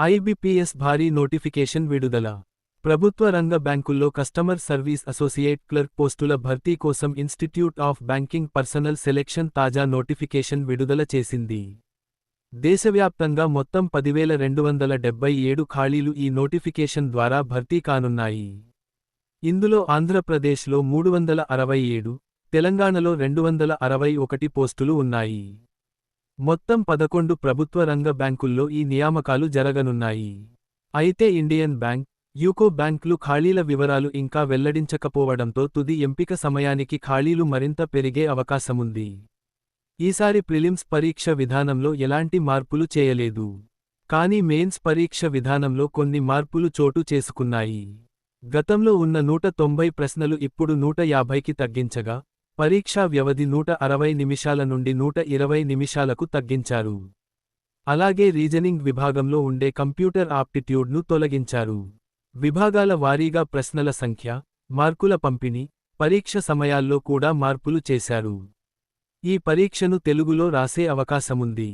IBPS భారీ notification విడుదల. ప్రభుత్వ రంగ బ్యాంకుల్లో కస్టమర్ సర్వీస్ అసోసియేట్ క్లర్క్ పోస్టుల భర్తీ కోసం institute of banking personnel selection తాజా నోటిఫికేషన్ విడుదల చేసింది. దేశవ్యాప్తంగా మొత్తం పదివేల రెండు వందల డెబ్బై ఏడు ఖాళీలు ఈ నోటిఫికేషన్ ద్వారా భర్తీ కానున్నాయి. ఇందులో ఆంధ్రప్రదేశ్లో మూడు వందల అరవై ఏడు తెలంగాణలో రెండు వందల అరవై ఒకటి పోస్టులు ఉన్నాయి. మొత్తం పదకొండు ప్రభుత్వ రంగ బ్యాంకుల్లో ఈ నియామకాలు జరగనున్నాయి. అయితే ఇండియన్ బ్యాంక్ యూకో బ్యాంకులు ఖాళీల వివరాలు ఇంకా వెల్లడించకపోవడంతో తుది ఎంపిక సమయానికి ఖాళీలు మరింత పెరిగే అవకాశముంది. ఈసారి ప్రిలిమ్స్ పరీక్ష విధానంలో ఎలాంటి మార్పులు చేయలేదు. కానీ మెయిన్స్ పరీక్ష విధానంలో కొన్ని మార్పులు చోటు చేసుకున్నాయి. గతంలో ఉన్న నూట తొంభై ప్రశ్నలు ఇప్పుడు నూట యాభైకి తగ్గించగా పరీక్షా వ్యవధి నూట అరవై నిమిషాల నుండి నూట ఇరవై నిమిషాలకు తగ్గించారు. అలాగే రీజనింగ్ విభాగంలో ఉండే కంప్యూటర్ ఆప్టిట్యూడ్ను తొలగించారు. విభాగాల వారీగా ప్రశ్నల సంఖ్య మార్కుల పంపిణీ పరీక్ష సమయాల్లో కూడా మార్పులు చేశారు. ఈ పరీక్షను తెలుగులో రాసే అవకాశముంది.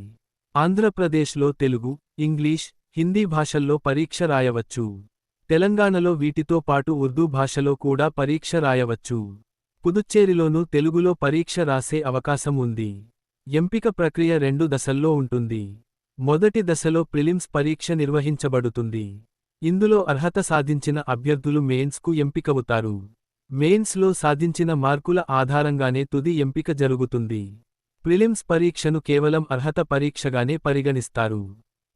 ఆంధ్రప్రదేశ్లో తెలుగు ఇంగ్లీష్ హిందీ భాషల్లో పరీక్ష రాయవచ్చు. తెలంగాణలో వీటితో పాటు ఉర్దూ భాషలో కూడా పరీక్ష రాయవచ్చు. పుదుచ్చేరిలోనూ తెలుగులో పరీక్ష రాసే అవకాశం ఉంది. ఎంపిక ప్రక్రియ రెండు దశల్లో ఉంటుంది. మొదటి దశలో ప్రిలిమ్స్ పరీక్ష నిర్వహించబడుతుంది. ఇందులో అర్హత సాధించిన అభ్యర్థులు మెయిన్స్కు ఎంపికవుతారు. మెయిన్స్లో సాధించిన మార్కుల ఆధారంగానే తుది ఎంపిక జరుగుతుంది. ప్రిలిమ్స్ పరీక్షను కేవలం అర్హత పరీక్షగానే పరిగణిస్తారు.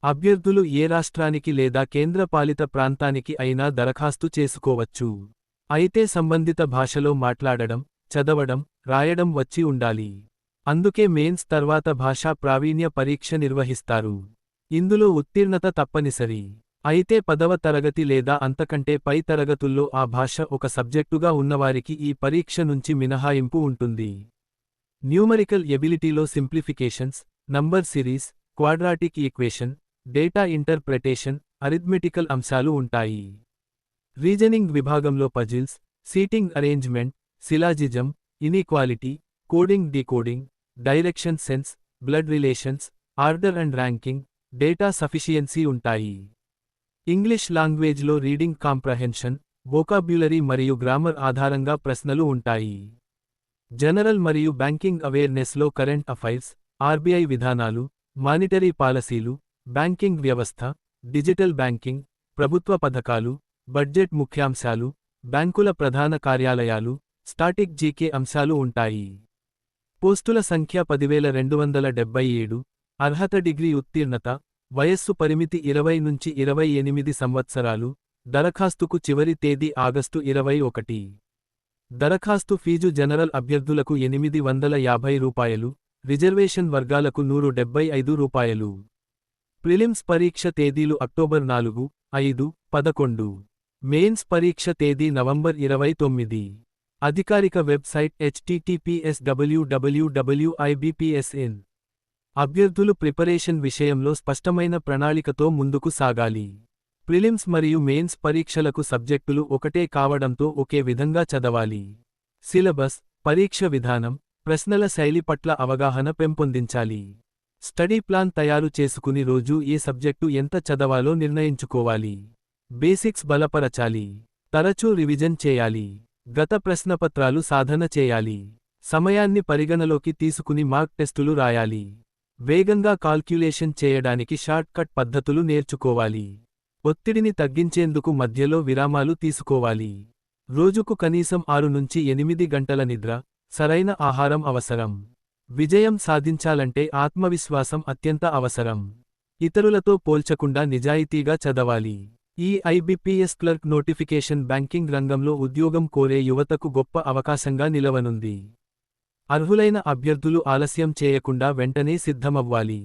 అభ్యర్థులు ఏ రాష్ట్రానికి లేదా కేంద్రపాలిత ప్రాంతానికి అయినా దరఖాస్తు చేసుకోవచ్చు. అయితే సంబంధిత భాషలో మాట్లాడడం చదవడం రాయడం వచ్చి ఉండాలి. అందుకే మెయిన్స్ తర్వాత భాషా ప్రావీణ్య పరీక్ష నిర్వహిస్తారు. ఇందులో ఉత్తీర్ణత తప్పనిసరి. అయితే పదవ తరగతి లేదా అంతకంటే పై తరగతుల్లో ఆ భాష ఒక సబ్జెక్టుగా ఉన్నవారికి ఈ పరీక్ష నుంచి మినహాయింపు ఉంటుంది. Numerical ఎబిలిటీలో simplifications number series quadratic equation data interpretation arithmetical అంశాలు ఉంటాయి. రీజనింగ్ విభాగంలో puzzles seating arrangement syllogism inequality coding decoding direction sense blood relations order and ranking data sufficiency ఉంటాయి. ఇంగ్లీష్ లాంగ్వేజ్లో రీడింగ్ కాంప్రహెన్షన్ వోకాబ్యులరీ మరియు గ్రామర్ ఆధారంగా ప్రశ్నలు ఉంటాయి. General మరియు బ్యాంకింగ్ అవేర్నెస్లో కరెంట్ అఫైర్స్ ఆర్బీఐ విధానాలు మానిటరీ పాలసీలు బ్యాంకింగ్ వ్యవస్థ డిజిటల్ బ్యాంకింగ్ ప్రభుత్వ పథకాలు బడ్జెట్ ముఖ్యాంశాలు బ్యాంకుల ప్రధాన కార్యాలయాలు స్టాటిక్ జీకే అంశాలు ఉంటాయి. పోస్టుల సంఖ్య పదివేల రెండు వందల డెబ్బై ఏడు అర్హత డిగ్రీ ఉత్తీర్ణత వయస్సు పరిమితి ఇరవై నుంచి ఇరవై ఎనిమిది సంవత్సరాలు దరఖాస్తుకు చివరి తేదీ ఆగస్టు ఇరవై ఒకటి. దరఖాస్తు ఫీజు జనరల్ అభ్యర్థులకు ఎనిమిది వందల యాభై రూపాయలు రిజర్వేషన్ వర్గాలకు నూరు డెబ్బై ఐదు రూపాయలు. ప్రిలిమ్స్ పరీక్ష తేదీలు అక్టోబర్ నాలుగు ఐదు పదకొండు. మెయిన్స్ పరీక్ష తేదీ నవంబర్ ఇరవై తొమ్మిది. అధికారిక వెబ్సైట్ హెచ్టిటిపిఎస్ డబ్ల్యూడబ్ల్యూడబ్ల్యూఐబిపిఎస్ఎన్ అభ్యర్థులు ప్రిపరేషన్ విషయంలో స్పష్టమైన ప్రణాళికతో ముందుకు సాగాలి. ప్రిలిమ్స్ మరియు మెయిన్స్ పరీక్షలకు సబ్జెక్టులు ఒకటే కావడంతో ఒకే విధంగా చదవాలి. సిలబస్ పరీక్ష విధానం ప్రశ్నల శైలి పట్ల అవగాహన పెంపొందించాలి. స్టడీ ప్లాన్ తయారు చేసుకుని రోజూ ఏ సబ్జెక్టు ఎంత చదవాలో నిర్ణయించుకోవాలి. బేసిక్స్ బలపరచాలి. తరచూ రివిజన్ చేయాలి. గత ప్రశ్నపత్రాలు సాధన చేయాలి. సమయాన్ని పరిగణలోకి తీసుకుని మార్క్ టెస్టులు రాయాలి. వేగంగా కాల్క్యులేషన్ చేయడానికి షార్ట్ కట్ పద్ధతులు నేర్చుకోవాలి. ఒత్తిడిని తగ్గించేందుకు మధ్యలో విరామాలు తీసుకోవాలి. రోజుకు కనీసం ఆరు నుంచి ఎనిమిది గంటల నిద్ర సరైన ఆహారం అవసరం. విజయం సాధించాలంటే ఆత్మవిశ్వాసం అత్యంత అవసరం. ఇతరులతో పోల్చకుండా నిజాయితీగా చదవాలి. ఈ ఐబిపిఎస్ క్లర్క్ నోటిఫికేషన్ బ్యాంకింగ్ రంగంలో ఉద్యోగం కోరే యువతకు గొప్ప అవకాశంగా నిలవనుంది. అర్హులైన అభ్యర్థులు ఆలస్యం చేయకుండా వెంటనే సిద్ధమవ్వాలి.